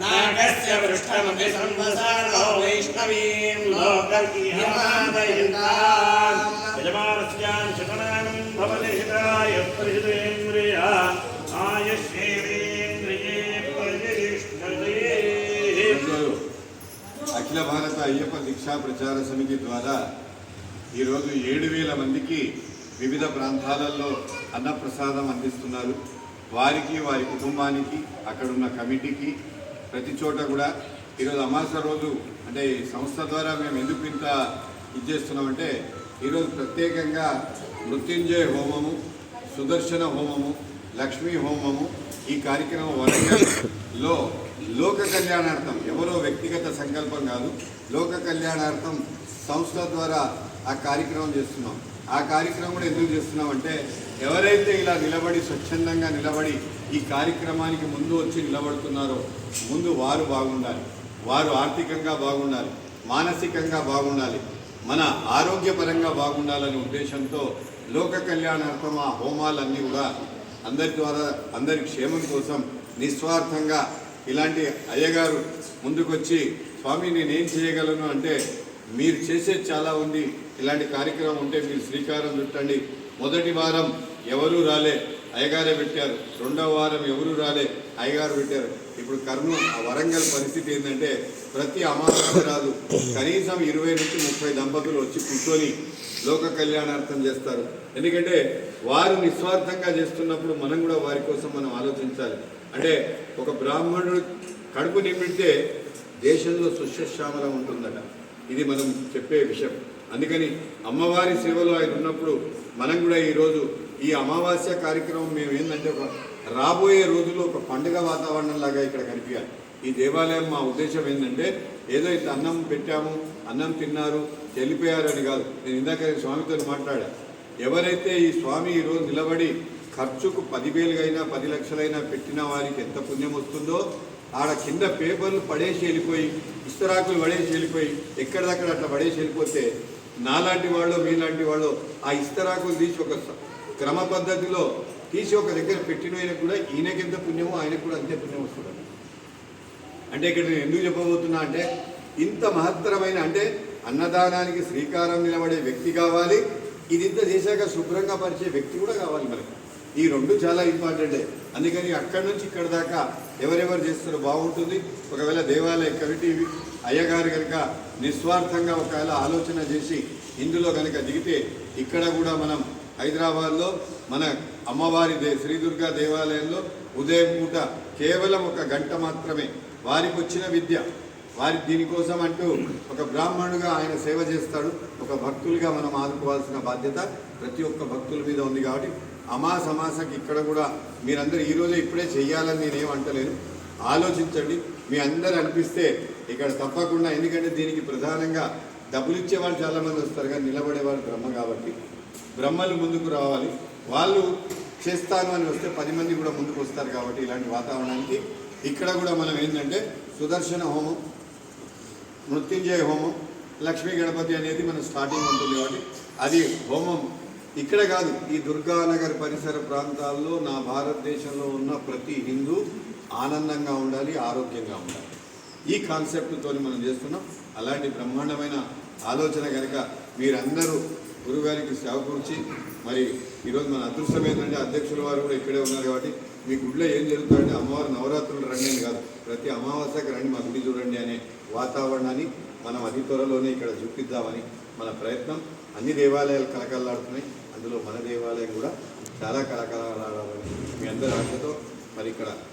नागस्य पृष्ठमपि संवसानो वैष्णवीं लोकहिमादयन्ताम् यजमानस्यां शतमानं भवति हिताय परिहितेन्द्रिया అయ్యప్ప దీక్షా ప్రచార సమితి ద్వారా ఈరోజు ఏడు వేల మందికి వివిధ ప్రాంతాలలో అన్నప్రసాదం అందిస్తున్నారు. వారికి వారి కుటుంబానికి అక్కడున్న కమిటీకి ప్రతి చోట కూడా ఈరోజు అమాస రోజు అంటే ఈ సంస్థ ద్వారా మేము ఎందుకు ఇంత ఇది చేస్తున్నామంటే ఈరోజు ప్రత్యేకంగా మృత్యుంజయ హోమము సుదర్శన హోమము లక్ష్మీ హోమము ఈ కార్యక్రమం వరంగల్లో లోక కళ్యాణార్థం. ఎవరో వ్యక్తిగత సంకల్పం కాదు లోక కళ్యాణార్థం సంస్థ ద్వారా ఆ కార్యక్రమం చేస్తున్నాం. ఆ కార్యక్రమం కూడా ఎందుకు చేస్తున్నాం అంటే ఎవరైతే ఇలా నిలబడి స్వచ్ఛందంగా నిలబడి ఈ కార్యక్రమానికి ముందు వచ్చి నిలబడుతున్నారో ముందు వారు బాగుండాలి. వారు ఆర్థికంగా బాగుండాలి మానసికంగా బాగుండాలి మన ఆరోగ్యపరంగా బాగుండాలనే ఉద్దేశంతో లోక కళ్యాణార్థం ఆ హోమాలన్నీ కూడా అందరి ద్వారా అందరి క్షేమం కోసం నిస్వార్థంగా ఇలాంటి అయ్యగారు ముందుకొచ్చి స్వామి నేనేం చేయగలను అంటే మీరు చేసేది చాలా ఉంది. ఇలాంటి కార్యక్రమం ఉంటే మీరు శ్రీకారం చుట్టండి. మొదటి వారం ఎవరూ రాలే. అయ్యగారే పెట్టారు. రెండవ వారం ఎవరు రాలే. అయ్యగారు పెట్టారు. ఇప్పుడు కర్నూలు ఆ వరంగల్ పరిస్థితి ఏంటంటే ప్రతి అమావాస్య రాదు. కనీసం ఇరవై నుంచి ముప్పై దంపతులు వచ్చి కూర్చొని లోక కళ్యాణార్థం చేస్తారు. ఎందుకంటే వారు నిస్వార్థంగా చేస్తున్నప్పుడు మనం కూడా వారి కోసం మనం ఆలోచించాలి. అంటే ఒక బ్రాహ్మణుడు కడుపు నింపితే దేశంలో సుశశ్యామలం ఉంటుందట. ఇది మనం చెప్పే విషయం. అందుకని అమ్మవారి సేవలో ఆయన ఉన్నప్పుడు మనం కూడా ఈరోజు ఈ అమావాస్య కార్యక్రమం మేము ఏంటంటే ఒక రాబోయే రోజుల్లో ఒక పండుగ వాతావరణం లాగా ఇక్కడ కనిపించాలి ఈ దేవాలయం మా ఉద్దేశం ఏంటంటే ఏదో ఇంత అన్నం పెట్టాము అన్నం తిన్నారు వెళ్ళిపోయారు అని కాదు. నేను ఇందాక స్వామితో మాట్లాడా. ఎవరైతే ఈ స్వామి ఈరోజు నిలబడి ఖర్చుకు పదివేలుగైనా పది లక్షలైనా పెట్టిన వారికి ఎంత పుణ్యం వస్తుందో ఆడ కింద పేపర్లు పడేసి వెళ్ళిపోయి ఇస్తరాకులు పడేసి వెళ్ళిపోయి ఎక్కడిదక్కడ అట్లా పడేసి వెళ్ళిపోతే నాలాంటి వాళ్ళు మీలాంటి వాళ్ళు ఆ ఇస్తరాకులు తీసి ఒక క్రమ పద్ధతిలో తీసి ఒక దగ్గర పెట్టిన ఆయనకు కూడా ఈయనకి ఎంత పుణ్యమో ఆయనకు కూడా అంతే పుణ్యం వస్తుంది. అంటే ఇక్కడ నేను ఎందుకు చెప్పబోతున్నా అంటే ఇంత మహత్తరమైన అంటే అన్నదానానికి శ్రీకారం నిలబడే వ్యక్తి కావాలి ఇది ఇంత చేశాక శుభ్రంగా పరిచే వ్యక్తి కూడా కావాలి మనకి. ఈ రెండు చాలా ఇంపార్టెంటే అందుకని అక్కడి నుంచి ఇక్కడ దాకా ఎవరెవరు చేస్తారో బాగుంటుంది. ఒకవేళ దేవాలయ కమిటీ అయ్యగారు కనుక నిస్వార్థంగా ఒకవేళ ఆలోచన చేసి ఇందులో కనుక దిగితే ఇక్కడ కూడా మనం హైదరాబాద్లో మన అమ్మవారి దే శ్రీదుర్గా దేవాలయంలో ఉదయం పూట కేవలం ఒక గంట మాత్రమే వారికి వచ్చిన విద్య. వారి దీనికోసం అంటూ ఒక బ్రాహ్మణుగా ఆయన సేవ చేస్తాడు. ఒక భక్తులుగా మనం ఆదుకోవాల్సిన బాధ్యత ప్రతి ఒక్క భక్తుల మీద ఉంది కాబట్టి అమా అమాసకి ఇక్కడ కూడా మీరందరూ ఈరోజే ఇప్పుడే చెయ్యాలని నేనేం అంటలేను. ఆలోచించండి. మీ అందరు అనిపిస్తే ఇక్కడ తప్పకుండా ఎందుకంటే దీనికి ప్రధానంగా డబ్బులు ఇచ్చేవాళ్ళు చాలామంది వస్తారు కానీ నిలబడేవాళ్ళు బ్రహ్మ కాబట్టి. బ్రహ్మలు ముందుకు రావాలి. వాళ్ళు చేస్తాను అని వస్తే పది మంది కూడా ముందుకు వస్తారు కాబట్టి ఇలాంటి వాతావరణానికి. ఇక్కడ కూడా మనం ఏంటంటే సుదర్శన హోమం మృత్యుంజయ హోమం లక్ష్మీ గణపతి అనేది మన స్టార్టింగ్ ఉంటుంది కాబట్టి అది హోమం ఇక్కడ కాదు ఈ దుర్గానగర్ పరిసర ప్రాంతాల్లో నా భారతదేశంలో ఉన్న ప్రతి హిందూ ఆనందంగా ఉండాలి ఆరోగ్యంగా ఉండాలి. ఈ కాన్సెప్ట్తో మనం చేస్తున్నాం. అలాంటి బ్రహ్మాండమైన ఆలోచన కనుక మీరందరూ గురుగారికి సేవకూర్చి మరి ఈరోజు మన అదృష్టం ఏంటంటే అధ్యక్షుల వారు కూడా ఇక్కడే ఉన్నారు కాబట్టి మీ గుడిలో ఏం జరుగుతుందంటే అమ్మవారు నవరాత్రులు రండి అని కాదు. ప్రతి అమావాస్యకి రండి మా గుడి చూడండి అనే వాతావరణాన్ని మనం అతి త్వరలోనే ఇక్కడ చూపిద్దామని మన ప్రయత్నం. అన్ని దేవాలయాలు కలకలాడుతున్నాయి అందులో మన దేవాలయం కూడా చాలా కలకలాడాలని మీ అందరి ఆశతో మరి ఇక్కడ